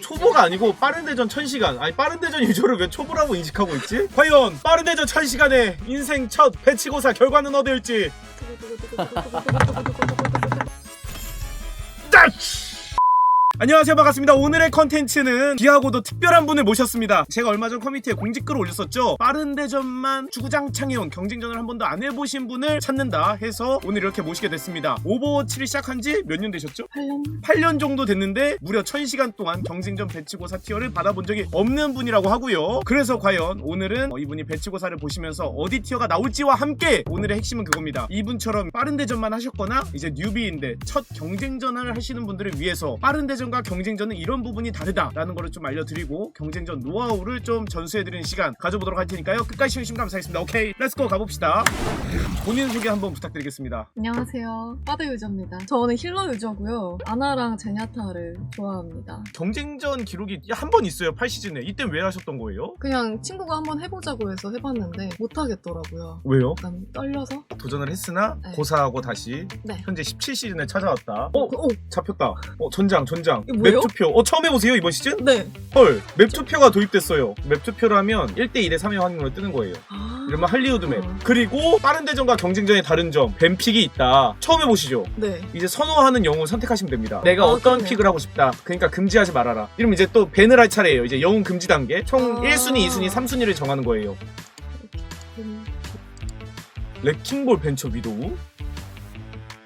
초보가 아니고 빠른 대전 1000시간 아니 빠른 대전 유저를 왜 초보라고 인식하고 있지? 과연 빠른 대전 1000시간의 인생 첫 배치고사 결과는 어디일지 딱! 안녕하세요 반갑습니다 오늘의 컨텐츠는 귀하고도 특별한 분을 모셨습니다 제가 얼마 전 커뮤니티에 공지글을 올렸었죠 빠른 대전만 주구장창 해온 경쟁전을 한 번도 안 해보신 분을 찾는다 해서 오늘 이렇게 모시게 됐습니다 오버워치를 시작한 지 몇 년 되셨죠? 8년? 8년 정도 됐는데 무려 1000시간 동안 경쟁전 배치고사 티어를 받아본 적이 없는 분이라고 하고요. 그래서 과연 오늘은 어, 이분이 배치고사를 보시면서 어디 티어가 나올지와 함께 오늘의 핵심은 그겁니다. 이분처럼 빠른 대전만 하셨거나 이제 뉴비인데 첫 경쟁전을 하시는 분들을 위해서 빠른 대전 과 경쟁전은 이런 부분이 다르다라는 거를 좀 알려드리고 경쟁전 노하우를 좀 전수해드리는 시간 가져보도록 할 테니까요. 끝까지 시청해주시면 감사하겠습니다. 오케이, 렛츠고 가봅시다. 본인 소개 한번 부탁드리겠습니다. 안녕하세요. 빠드 유저입니다. 저는 힐러 유저고요. 아나랑 제냐타를 좋아합니다. 경쟁전 기록이 한 번 있어요 8시즌에 이때 왜 하셨던 거예요? 그냥 친구가 한번 해보자고 해서 해봤는데 못하겠더라고요. 왜요? 약간 떨려서? 도전을 했으나 네. 고사하고 다시 네. 현재 17시즌에 찾아왔다. 어? 그- 오! 잡혔다. 어 전장 전장. 이거 뭐예요? 맵 투표. 어 처음 해보세요 이번 시즌? 네. 헐. 맵 투표가 도입됐어요. 맵 투표를 하면 1대 1의 3의 확률로 뜨는 거예요. 아. 이러면 할리우드 맵. 어. 그리고 빠른 대전과 경쟁전의 다른 점. 뱀픽이 있다. 처음 해보시죠. 네. 이제 선호하는 영웅 선택하시면 됩니다. 내가 아, 어떤. 픽을 하고 싶다. 그러니까 금지하지 말아라. 이러면 이제 또 밴을 할 차례예요. 이제 영웅 금지 단계. 총 아. 1순위, 2순위, 3순위를 정하는 거예요. 음, 레킹볼 벤처 위도우?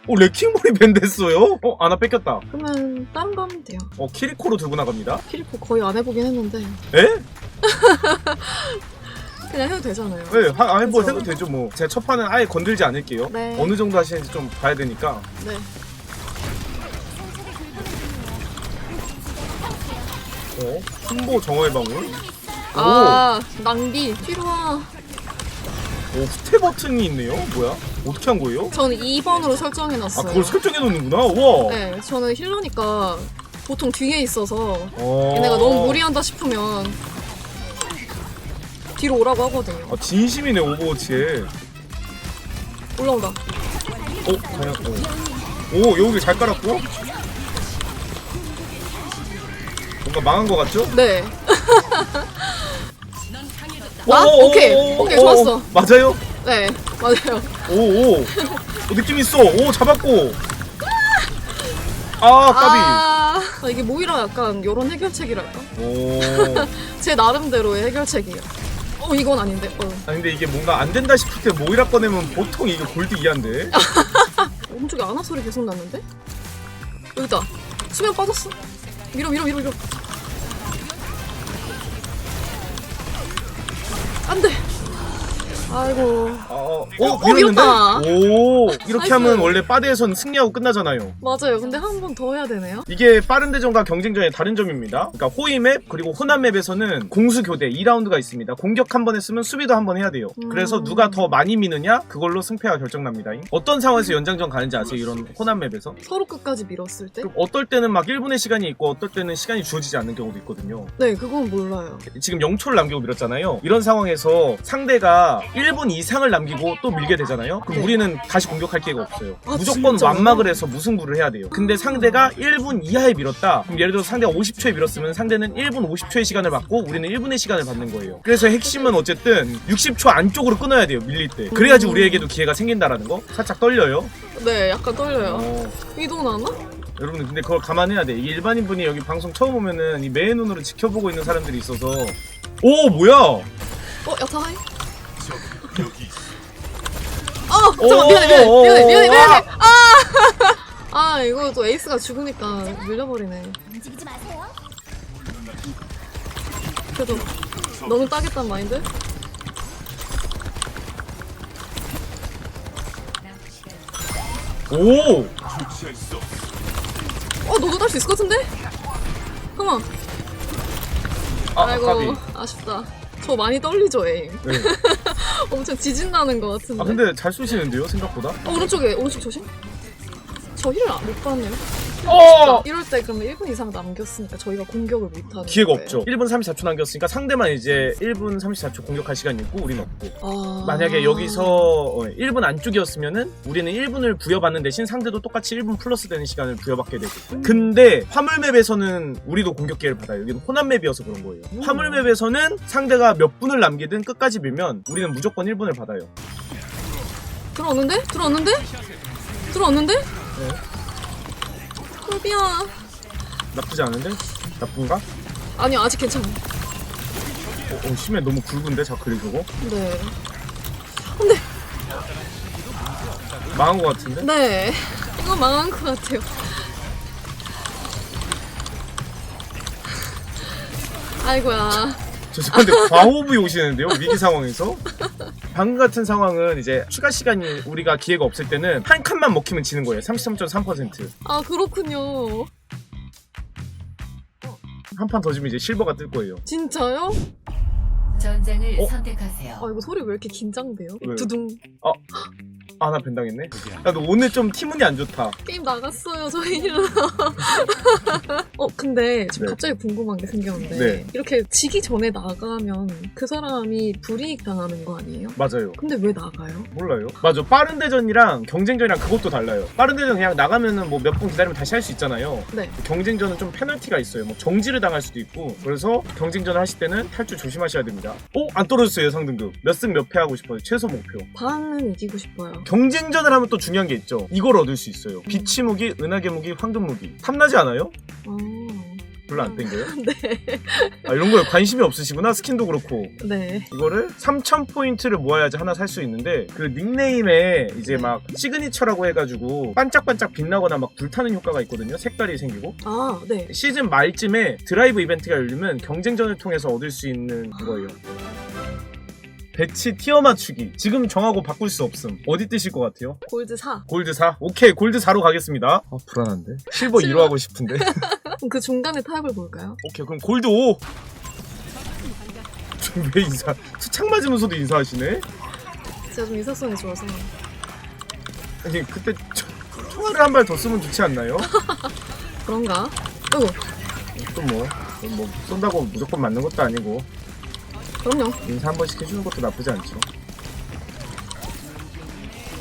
오 레킹볼이 밴 됐어요? 어 하나 뺏겼다 그러면 다른 거 하면 돼요. 어 키리코로 들고 나갑니다 키리코 거의 안 해보긴 했는데 에? 그냥 해도 되잖아요. 네 하, 아니 뭐? 해도 되죠 뭐 제 첫 판은 아예 건들지 않을게요 네. 어느 정도 하시는지 좀 봐야 되니까 네. 어 순보 정화의 방울 아, 낭비. 와. 오 후퇴 버튼이 있네요 뭐야 어떻게 한 거예요? 저는 2번으로 아 설정해놨어요. 그걸 설정해 놓는구나 우와 네, 저는 힐러니까 보통 뒤에 있어서 어... 얘네가 너무 무리한다 싶으면 뒤로 오라고 하거든요. 아, 진심이네 오버워치에 올라온다. 어? 과연 어. 오 여기 잘 깔았고 뭔가 망한 거 같죠? 네. 오, 아, 오, 오케이. 오, 오케이, 오, 좋았어. 맞아요? 네, 맞아요. 오, 오. 어, 느낌 있어. 오, 잡았고. 아, 까비. 아, 이게 모이라 약간 요런 해결책이랄까? 오. 제 나름대로의 해결책이에요. 어, 이건 아닌데. 어. 아, 근데 이게 뭔가 안 된다 싶을 때 모이라 꺼내면 보통 이거 골드 이한데. 오른쪽에 아나 소리 계속 났는데? 여기다. 수면 빠졌어. 밀어, 밀어, 밀어, 밀어. 안 돼. 아이고. 어, 어, 어, 어, 밀었다. 오, 이렇게 나이스. 하면 원래 바드에선 승리하고 끝나잖아요. 맞아요. 근데 한 번 더 해야 되네요. 이게 빠른 대전과 경쟁전의 다른 점입니다. 그러니까 호위 맵 그리고 호남 맵에서는 공수 교대 2라운드가 있습니다. 공격 한 번 했으면 수비도 한 번 해야 돼요. 음. 그래서 누가 더 많이 미느냐 그걸로 승패가 결정납니다. 어떤 상황에서 연장전 가는지 아세요? 이런 호남 맵에서? 서로 끝까지 밀었을 때? 그럼 어떨 때는 막 1분의 시간이 있고 어떨 때는 시간이 주어지지 않는 경우도 있거든요. 네, 그건 몰라요. 지금 0초를 남기고 밀었잖아요. 이런 상황에서 상대가 1분 이상을 남기고 또 밀게 되잖아요. 그럼 네. 우리는 다시 공격할 기회가 없어요. 아, 무조건 진짜요? 완막을 해서 무승부를 해야 돼요. 근데 상대가 1분 이하에 밀었다. 그럼 예를 들어 상대가 50초에 밀었으면 상대는 1분 50초의 시간을 받고 우리는 1분의 시간을 받는 거예요. 그래서 핵심은 어쨌든 60초 안쪽으로 끊어야 돼요. 밀릴 때. 그래야지 음. 우리에게도 기회가 생긴다라는 거. 살짝 떨려요. 네, 약간 떨려요. 어. 이동 나나? 여러분들 근데 그걸 감안해야 돼. 이 일반인 분이 여기 방송 처음 오면은 이 매의 눈으로 지켜보고 있는 사람들이 있어서 오 뭐야? 어, 야타 하이? 어, 잠깐 미안해, 미안해, 오, 미안해, 미안해, 오, 미안해. 아, 아, 이거 또 에이스가 죽으니까 밀려버리네. 움직이지 마세요. 그래도 너무 따겠단 마인드? 오! 어, 너도 딸 수 있을 것 같은데? 잠깐만. 아, 아이고, 까비. 아쉽다. 저 많이 떨리죠, 에임. 네. 엄청 지진나는 것 같은데. 아 근데 잘 쏘시는데요 생각보다? 어, 오른쪽에, 오른쪽 조심. 저 힐을 안- 못 봤네요. 어! 이럴 때 그러면 1분 이상 남겼으니까 저희가 공격을 못하는 기회가 거예요. 없죠. 1분 34초 남겼으니까 상대만 이제 1분 34초 공격할 시간이 있고 우리는 없고. 아... 만약에 여기서 어, 1분 안쪽이었으면은 우리는 1분을 부여받는 대신 상대도 똑같이 1분 플러스 되는 시간을 부여받게 되고 음. 근데 화물맵에서는 우리도 공격 기회를 받아요 여기는 호남맵이어서 그런 거예요 음. 화물맵에서는 상대가 몇 분을 남기든 끝까지 밀면 우리는 무조건 1분을 받아요 들어왔는데? 들어왔는데? 들어왔는데? 네. 꿀비야 나쁘지 않은데? 나쁜가? 아니 아직 괜찮아 어, 어, 심해 너무 굵은데 자크리 저거? 네 망한 것 같은데? 네. 이거 망한 것 같아요. 아이고야. 죄송한데 과호흡이 오시는데요 위기 상황에서 방금 같은 상황은 이제 추가 시간이 우리가 기회가 없을 때는 한 칸만 먹히면 지는 거예요 33.3%한 아 그렇군요. 판더 지면 이제 실버가 뜰 거예요 진짜요? 전장을 어? 선택하세요. 아 이거 소리 왜 이렇게 긴장돼요? 왜요? 두둥. 아 나 벤당했네 야너 오늘 좀 팀운이 안 좋다 게임 나갔어요 저희는. 어 근데 지금 네. 갑자기 궁금한 게 생겼는데 네. 이렇게 지기 전에 나가면 그 사람이 불이익 당하는 거 아니에요? 맞아요 근데 왜 나가요? 몰라요 맞아 빠른 대전이랑 경쟁전이랑 그것도 달라요 빠른 대전 그냥 나가면은 뭐 몇 분 기다리면 다시 할 수 있잖아요 네. 경쟁전은 좀 페널티가 있어요 뭐 정지를 당할 수도 있고 그래서 경쟁전을 하실 때는 탈출 조심하셔야 됩니다 오? 안 떨어졌어요 상등급 몇 승 몇 패 하고 싶어요 최소 목표 반은 이기고 싶어요. 경쟁전을 하면 또 중요한 게 있죠 이걸 얻을 수 있어요 비치 무기, 은하계 무기, 황금 무기 탐나지 않아요? 아, 별로 안 땡겨요? 네. 아 이런 거에 관심이 없으시구나 스킨도 그렇고 네. 이거를 3,000포인트를 모아야지 하나 살 수 있는데 그 닉네임에 이제 막 시그니처라고 해가지고 반짝반짝 빛나거나 막 불타는 효과가 있거든요 색깔이 생기고 아 네. 시즌 말쯤에 드라이브 이벤트가 열리면 경쟁전을 통해서 얻을 수 있는 그거예요 배치 티어 맞추기 지금 정하고 바꿀 수 없음 어디 뜨실 것 같아요? 골드 4. 골드 4? 오케이 골드 4로 가겠습니다 아 불안한데 실버 2로 하고 싶은데 그럼 그 중간에 타협을 볼까요? 오케이 그럼 골드 5 왜 인사 수창 맞으면서도 인사하시네 제가 좀 인사성이 좋아서. 아니 그때 초, 총알을 한 발 더 쓰면 좋지 않나요? 그런가? 어이구, 또 뭐, 뭐 쏜다고 무조건 맞는 것도 아니고 그럼요. 인사 한 번씩 해주는 것도 나쁘지 않죠.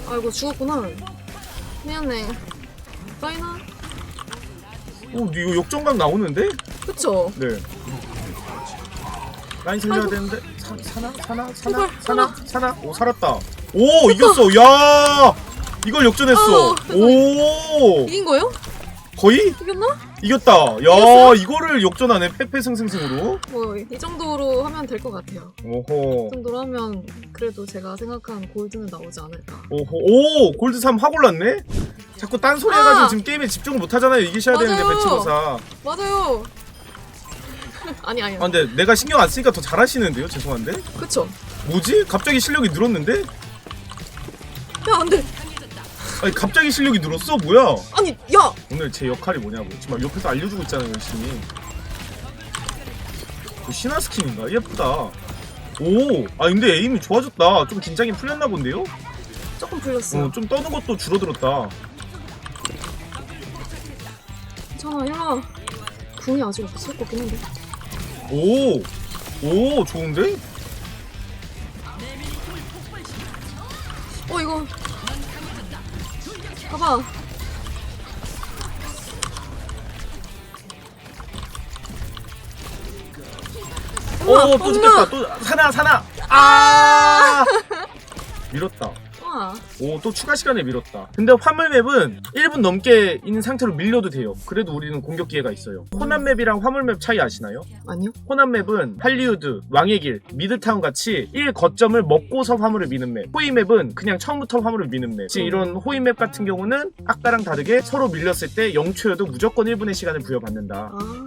아이고, 죽었구나. 미안해. 라이나? 오, 이거 역전각 나오는데? 그쵸? 네. 라인 살려야 아이고. 되는데 사, 사나 사나 사나 제발, 사나 사나 오 살았다. 오 이겼어. 야 이걸 역전했어. 어, 오 이긴 거예요? 거의 이겼나? 이겼다. 야 이겼어요? 이거를 역전하네 패패승승승으로. 뭐, 이 정도로 하면 될 것 같아요. 오호 이 정도로 하면 그래도 제가 생각한 골드는 나오지 않을까. 오호 오 골드 3 확 올랐네. 자꾸 딴 소리 해가지고 아! 지금 게임에 집중을 못 하잖아요. 이기셔야 되는데 맞아요. 배치고사. 맞아요! 아니, 아니. 아 근데 내가 신경 안 쓰니까 더 잘하시는데요? 죄송한데? 그쵸? 뭐지? 갑자기 실력이 늘었는데? 야, 안 돼! 아니 갑자기 실력이 늘었어? 뭐야? 아니, 야! 오늘 제 역할이 뭐냐고 지금 막 옆에서 알려주고 있잖아요 열심히 그 신화 스킨인가? 예쁘다 오! 아 근데 에임이 좋아졌다 좀 긴장이 풀렸나 본데요? 조금 풀렸어. 어, 좀 떠는 것도 줄어들었다 괜찮아, 야. 궁이 아직 없을 것 같긴 한데. 오! 오 좋은데? 어, 이거. 우와, 오또! 죽겠다. 또 사나 사나. 아! 밀었다 와, 오또 추가 시간에 밀었다 근데 화물 맵은 1분 넘게 있는 상태로 밀려도 돼요 그래도 우리는 공격 기회가 있어요 호남 맵이랑 화물 맵 차이 아시나요? 아니요? 호남 맵은 할리우드, 왕의 길, 미드타운 같이 1 거점을 먹고서 화물을 미는 맵 호위맵은 그냥 처음부터 화물을 미는 맵 지금 이런 호위맵 같은 경우는 아까랑 다르게 서로 밀렸을 때 0초여도 무조건 1분의 시간을 부여받는다 아.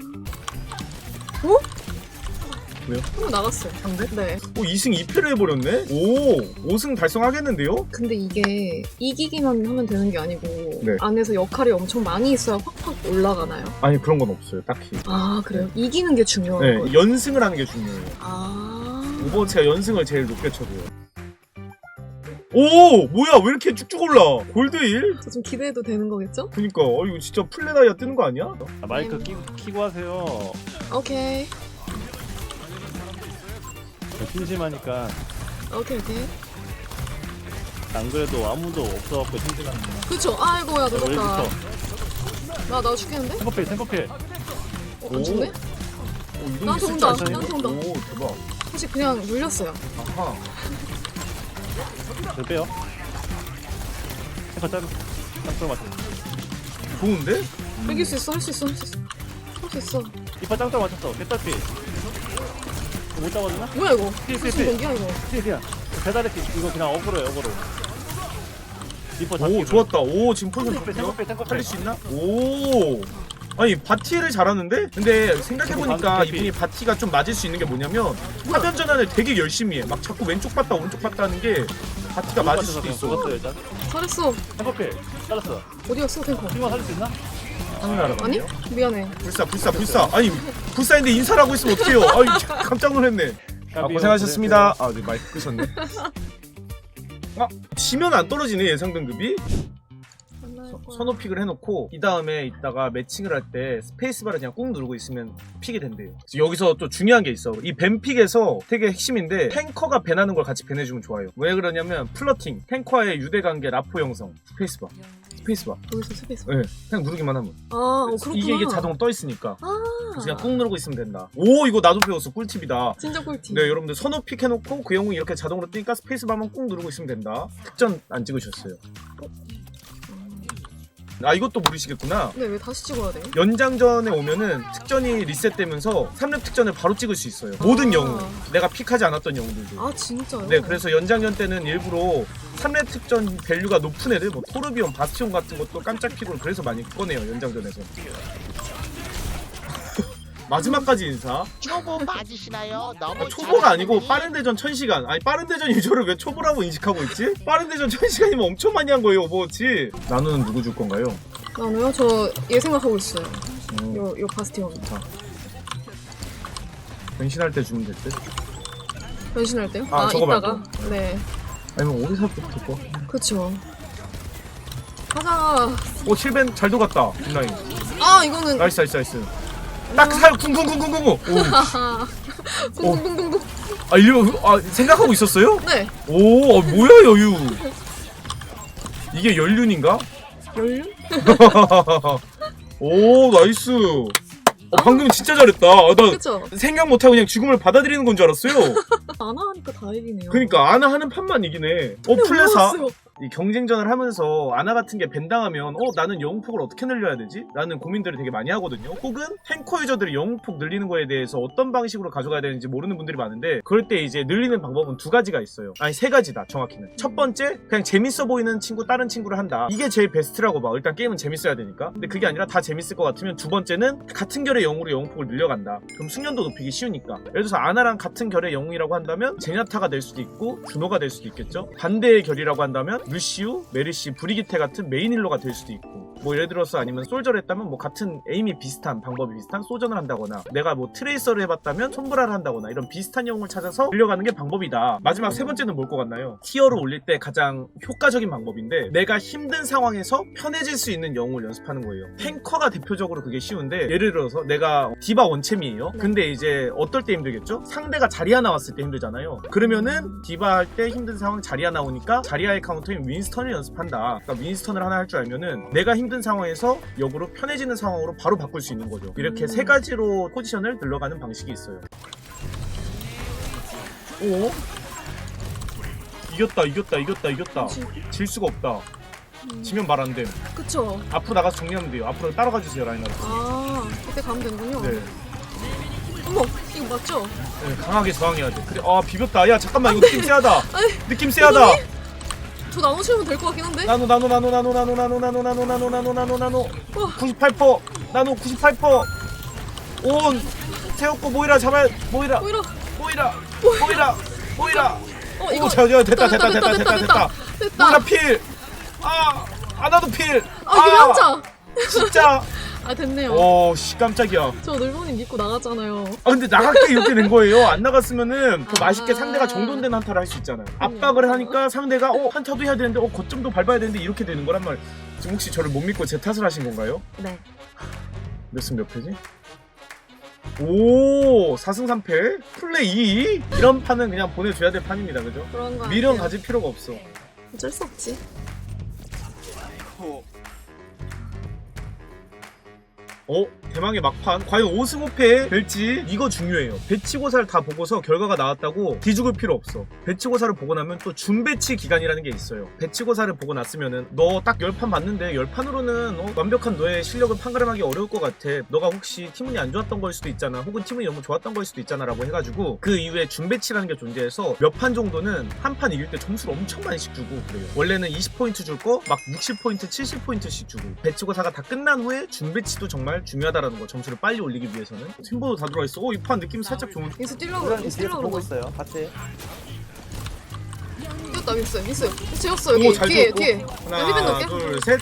어? 왜요? 한번 나갔어요. 상대? 네. 오 2승 2패를 해버렸네? 오 5승 달성하겠는데요? 근데 이게 이기기만 하면 되는 게 아니고 네. 안에서 역할이 엄청 많이 있어야 확확 올라가나요? 아니 그런 건 없어요 딱히 아 그래요? 이기는 게 중요한 네 거예요? 연승을 하는 게 중요해요 아. 오버워치가 연승을 제일 높게 쳐줘요. 오 뭐야 왜 이렇게 쭉쭉 올라 골드 1? 저좀 기대해도 되는 거겠죠? 그니까 어 이거 진짜 플레다이아 뜨는 거 아니야? 아, 마이크 끼, 키고 하세요. 오케이. 저 심심하니까 오케이, 오케이. 안 그래도 아무도 없어갖고 심심한데. 그쵸? 아이고야, 자, 늦었다. 여기부터 나, 나 죽겠는데? 탱커필 탱커필. 어, 안 죽네? 오 이동기 나한테 온다, 나한테? 온다. 오 대박 사실 그냥 눌렸어요. 아하 저 빼요. 탱커 짤. 짱돌 맞췄어. 좋은데? 이길 수 있어, 할 수 있어, 할 수 있어. 할 수 있어. 이파 짱돌 맞췄어. 개딸피. 못 잡아주나? 뭐야, 이거? 무슨 피해. 공기야, 이거? 그냥 배달의 피 이거 그냥 어그로요 어그로. 리퍼 오 잡기. 좋았다 오 지금 포션 탱커필 좋고요 탱커필 탱커필. 살릴 수 있나? 오 아니 바티를 잘하는데? 근데 생각해보니까 이분이 바티가 좀 맞을 수 있는 게 뭐냐면 화면 전환을 되게 열심히 해 막 자꾸 왼쪽 봤다 오른쪽 봤다 하는 게 바티가 맞을 수도 있어 일단. 잘했어. 탱커필 잘랐어. 어디였어, 탱커? 팀원 살릴 수 있나? 당연하라 아니? 미안해. 불사 불사 불사. 아니 불사인데 인사를 하고 있으면 어떡해요? 아유 깜짝 놀랐네. 아 고생하셨습니다. 아 네 마이크 끄셨네. 아 지면 안 떨어지네 예상 등급이? 선호 픽을 해놓고 이 다음에 이따가 매칭을 할 때 스페이스바를 그냥 꾹 누르고 있으면 픽이 된대요. 그래서 여기서 또 중요한 게 있어. 이 밴픽에서 되게 핵심인데 탱커가 밴하는 걸 같이 밴해주면 좋아요. 왜 그러냐면 플러팅, 탱커와의 유대 관계, 라포 형성, 스페이스바, 스페이스바. 여기서 스페이스. 네, 그냥 누르기만 하면. 아, 어, 그렇구나. 이게 이게 자동 떠 있으니까. 아, 그래서 그냥 꾹 누르고 있으면 된다. 오 이거 나도 배웠어 꿀팁이다. 진짜 꿀팁. 네 여러분들 선호 픽 해놓고 그 영웅 이렇게 자동으로 뜨니까 스페이스바만 꾹 누르고 있으면 된다. 특전 안 찍으셨어요. 아 이것도 모르시겠구나. 근데 왜 다시 찍어야 돼? 연장전에 오면은 특전이 리셋되면서 3렙 특전을 바로 찍을 수 있어요. 모든 아. 영웅. 내가 픽하지 않았던 영웅들도. 아, 진짜요? 네, 그래서 연장전 때는 일부러 3렙 특전 밸류가 높은 애들, 뭐 토르비온, 바스티온 같은 것도 깜짝 픽으로 그래서 많이 꺼내요, 연장전에서. 마지막까지 인사. 초보 맞으시나요? 너무 아, 초보가 아니고 잘하시더니. 빠른 대전 1000시간. 아니, 빠른 대전 유저를 왜 초보라고 인식하고 있지? 빠른 대전 1000시간이면 엄청 많이 한 거예요, 오버워치. 나누는 누구 줄 건가요? 나는요? 저 얘 생각하고 있어요. 음, 요, 요 바스티온. 변신할 때 주면 될 듯. 변신할 때요? 아, 저거 이따가? 말고. 네. 아니면 오리사부터 거. 그쵸. 가자. 오, 7벤 잘 녹았다, 뒷라인. 아, 이거는. 나이스, 나이스, 나이스. 딱 살, 쿵쿵쿵쿵쿵쿵. 오. 쿵쿵쿵쿵쿵. 아, 이거, 아, 생각하고 있었어요? 네. 오, 아, 뭐야, 여유. 이게 연륜인가? 연륜? 오, 나이스. 어, 방금 진짜 잘했다. 아, 나 그쵸? 생각 못하고 그냥 죽음을 받아들이는 건 줄 알았어요. 안 하니까 다행이네요. 그니까, 아나 하는 판만 이기네. 어, 플레사. 이 경쟁전을 하면서 아나 같은 게 벤당하면 어 나는 영웅폭을 어떻게 늘려야 되지? 라는 고민들을 되게 많이 하거든요. 혹은 탱커 유저들이 영웅폭 늘리는 거에 대해서 어떤 방식으로 가져가야 되는지 모르는 분들이 많은데 그럴 때 이제 늘리는 방법은 두 가지가 있어요. 아니 세 가지다 정확히는. 첫 번째 그냥 재밌어 보이는 친구 다른 친구를 한다. 이게 제일 베스트라고 봐. 일단 게임은 재밌어야 되니까. 근데 그게 아니라 다 재밌을 것 같으면 두 번째는 같은 결의 영웅으로 영웅폭을 늘려간다. 그럼 숙련도 높이기 쉬우니까. 예를 들어서 아나랑 같은 결의 영웅이라고 한다면 제냐타가 될 수도 있고 준호가 될 수도 있겠죠. 반대의 결이라고 한다면 루시우, 메르시, 브리기테 같은 메인 힐러가 될 수도 있고 뭐 예를 들어서 아니면 솔저를 했다면 뭐 같은 에임이 비슷한 방법이 비슷한 소전을 한다거나 내가 뭐 트레이서를 해봤다면 손브라를 한다거나 이런 비슷한 영웅을 찾아서 늘려가는 게 방법이다. 마지막 세 번째는 뭘 것 같나요? 티어를 올릴 때 가장 효과적인 방법인데 내가 힘든 상황에서 편해질 수 있는 영웅을 연습하는 거예요. 탱커가 대표적으로 그게 쉬운데 예를 들어서 내가 디바 원챔이에요. 네. 근데 이제 어떨 때 힘들겠죠? 상대가 자리아 나왔을 때 힘들잖아요. 그러면은 디바 할 때 힘든 상황 자리아 나오니까 자리아의 카운터 인 윈스턴을 연습한다. 그러니까 윈스턴을 하나 할 줄 알면은 내가 힘든 상황에서 역으로 편해지는 상황으로 바로 바꿀 수 있는 거죠. 이렇게 음. 세 가지로 포지션을 늘러가는 방식이 있어요. 오? 이겼다, 이겼다, 이겼다, 이겼다. 지- 질 수가 없다. 음, 지면 말 안 됨. 그쵸. 앞으로 나가서 정리하면 돼요. 앞으로 따라가 주세요, 라인하르트. 아, 그때 가면 되는군요. 네. 어머, 이거 맞죠? 네, 강하게 저항해야 돼. 그래, 아 비볐다. 야 잠깐만 이거 느낌 세하다. 아니, 느낌 세하다. 저 나눠치면 될 것 같긴 한데? 나노 나노 나노 나노 나노 나노 나노 나노 나노 나노 나노 나노 와. 98% 나노 98%. 온 세웠고 모이라 잡아야 모이라 오히려, 모이라 모이라 모이라. 어, 이거. 오, 자, 자, 됐다 됐다 됐다 됐다 됐다. 됐다. 모이라 필. 아 아 나도 필. 아, 이게 왜 혼자? 진짜 아 됐네요. 오씨 깜짝이야 저 늘보님 믿고 나갔잖아요. 아 근데 나갈게 이렇게 된 거예요 안 나갔으면은 더 아. 맛있게 상대가 정돈된 한타를 할 수 있잖아요 압박을 하니까 상대가 어 한타도 해야 되는데 어 거점도 밟아야 되는데 이렇게 되는 거란 말 지금 혹시 저를 못 믿고 제 탓을 하신 건가요? 네. 몇승몇 패지? 오 4승 3패 플레이 이런 판은 그냥 보내줘야 될 판입니다 그죠? 그런 거. 미련. 가질 필요가 없어 어쩔 수 없지. 어? 대망의 막판. 과연 5승 5패 될지 이거 중요해요. 배치고사를 다 보고서 결과가 나왔다고 기죽을 필요 없어. 배치고사를 보고 나면 또 준배치 기간이라는 게 있어요. 배치고사를 보고 났으면은 너 딱 10판 봤는데 10판으로는 어, 완벽한 너의 실력을 판가름하기 어려울 것 같아. 너가 혹시 팀운이 안 좋았던 걸 수도 있잖아. 혹은 팀운이 너무 좋았던 걸 수도 있잖아 라고 해가지고 그 이후에 준배치라는 게 존재해서 몇 판 정도는 한 판 이길 때 점수를 엄청 많이씩 주고 그래요. 원래는 20포인트 줄 거 막 60포인트 70포인트씩 주고. 배치고사가 다 끝난 후에 준배치도 정말 중요하다라는 거 점수를 빨리 올리기 위해서는. 팀보도 다 들어와 있어. 어이 판 느낌 살짝 좋은 민수 뛰려고 뒤에서 뛰려고 보고 그러고 있어요. 같이. 뛰었다 민수 민수 재웠어 여기. 오잘 뒤에 힐벤 하나 넣을게. 둘셋.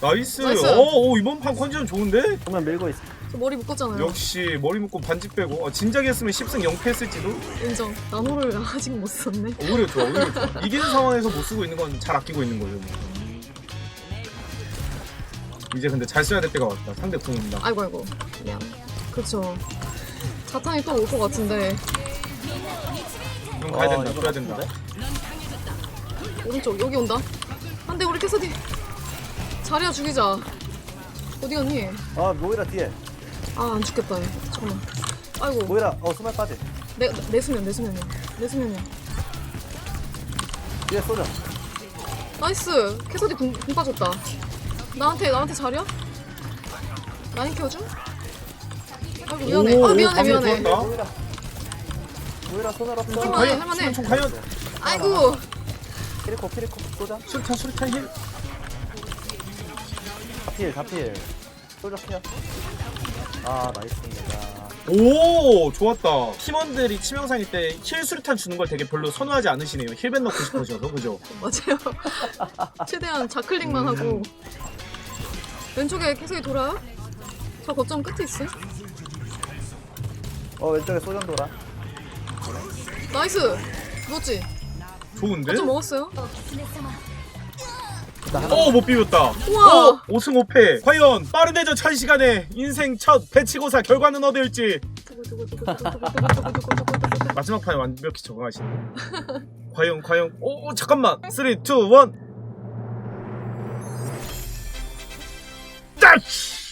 나이스, 나이스. 어, 오, 이번 판 컨디션 좋은데? 정면 밀고 있어. 저 머리 묶었잖아요. 역시 머리 묶고 반지 빼고. 어, 진작에 했으면 10승 0패 했을지도. 인정. 나노를 아직 못 썼네. 오히려 좋아 오히려 좋아. 이기는 상황에서 못 쓰고 있는 건 잘 아끼고 있는 거죠 이제 근데 잘 써야 될 때가 왔다. 상대 궁 온다. 아이고 아이고. 미안. 그쵸. 자탄이 또 올 것 같은데. 형 가야 된다. 어, 이거 줘야 된다. 같은데? 오른쪽 여기 온다. 안돼 우리 캐서디. 자리야 죽이자. 어디 갔니? 아 모이라 뒤에. 아 안 죽겠다 얘. 잠깐만. 아이고. 모이라 어 수면 빠지. 내, 내 수면 내 수면이야. 내 수면이야. 뒤에 쏘자. 나이스. 캐서디 궁, 궁 빠졌다 나한테 나한테 자리야? 라인 켜줘? 아이고 미안해 오, 아 미안해 미안해. 모이라 소멸 없어. 할만해, 할만해. 수면총 과연 아이고 키리코 키리코 쏘자. 수류탄 수류탄 힐 다필 다필. 쏘자 피야. 아 나이스입니다. 오 좋았다 팀원들이 치명상일 때 힐 수류탄 주는 걸 되게 별로 선호하지 않으시네요 힐벤 넣고 싶으셔서 그죠? 맞아요 최대한 좌클릭만 하고 왼쪽에 캐서디 돌아요? 저 거점 끝에 있어 어 왼쪽에 소전 돌아. 나이스 누웠지? 좋은데? 거점 먹었어요? 나 하나. 어, 못 비볐다. 우와! 어, 5승 5패. 과연 빠른 대전 1000시간에 인생 첫 배치고사 결과는 어떨지. 마지막 판에 완벽히 적응하시네. 과연, 과연. 오, 오, 잠깐만. 3, 2, 1. 딱!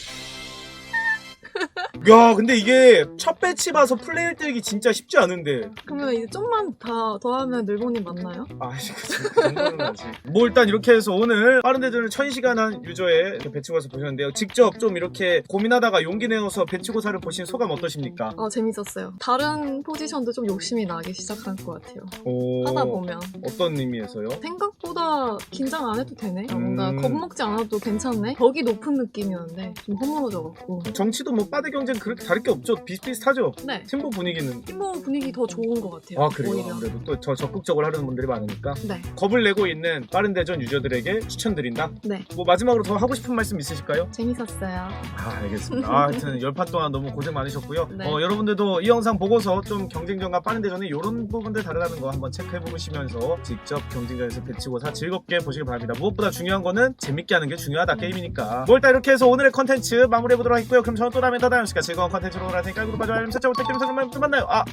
야, 근데 이게 첫 배치 봐서 플레이를 뜨기 진짜 쉽지 않은데. 그러면 이제 좀만 더, 더 하면 늘보님 맞나요? 아, 이거 그 정도는 아직. 뭐 일단 이렇게 해서 오늘 빠른 대전을 1000시간 한 유저의 이렇게 배치고사 보셨는데요. 직접 좀 이렇게 고민하다가 용기 내어서 배치고사를 보신 소감 어떠십니까? 아 재밌었어요 다른 포지션도 좀 욕심이 나기 시작한 것 같아요 오, 하다 보면 어떤 의미에서요? 생각보다 긴장 안 해도 되네 뭔가 음. 겁먹지 않아도 괜찮네 벽이 높은 느낌이었는데 좀 허물어져갖고 정치도 뭐 빠드 경쟁 그렇게 다를 게 없죠. 비슷비슷하죠. 네 팀보 분위기는. 팀보 분위기 더 좋은 것 같아요 아, 그래요. 오히려 아무래도 또 저 적극적으로 하려는 분들이 많으니까. 네 겁을 내고 있는 빠른 대전 유저들에게 추천드린다. 네. 뭐 마지막으로 더 하고 싶은 말씀 있으실까요? 재밌었어요 아, 알겠습니다. 아, 하여튼 열판 동안 너무 고생 많으셨고요. 네. 어, 여러분들도 이 영상 보고서 좀 경쟁전과 빠른 대전에 이런 부분들 다르다는 거 한번 체크해 보시면서 직접 경쟁전에서 배치고 사 즐겁게 보시길 바랍니다. 무엇보다 중요한 거는 재밌게 하는 게 중요하다 게임이니까. 뭐 일단 이렇게 해서 오늘의 컨텐츠 마무리해 보도록 하겠고요. 그럼 저는 또 다음에 더 다음 시간 즐거운 컨텐츠로 돌아올 테니까 구독, 좋아요, 알림 설정 부탁드리면서 그럼 또 만나요. 아,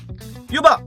유바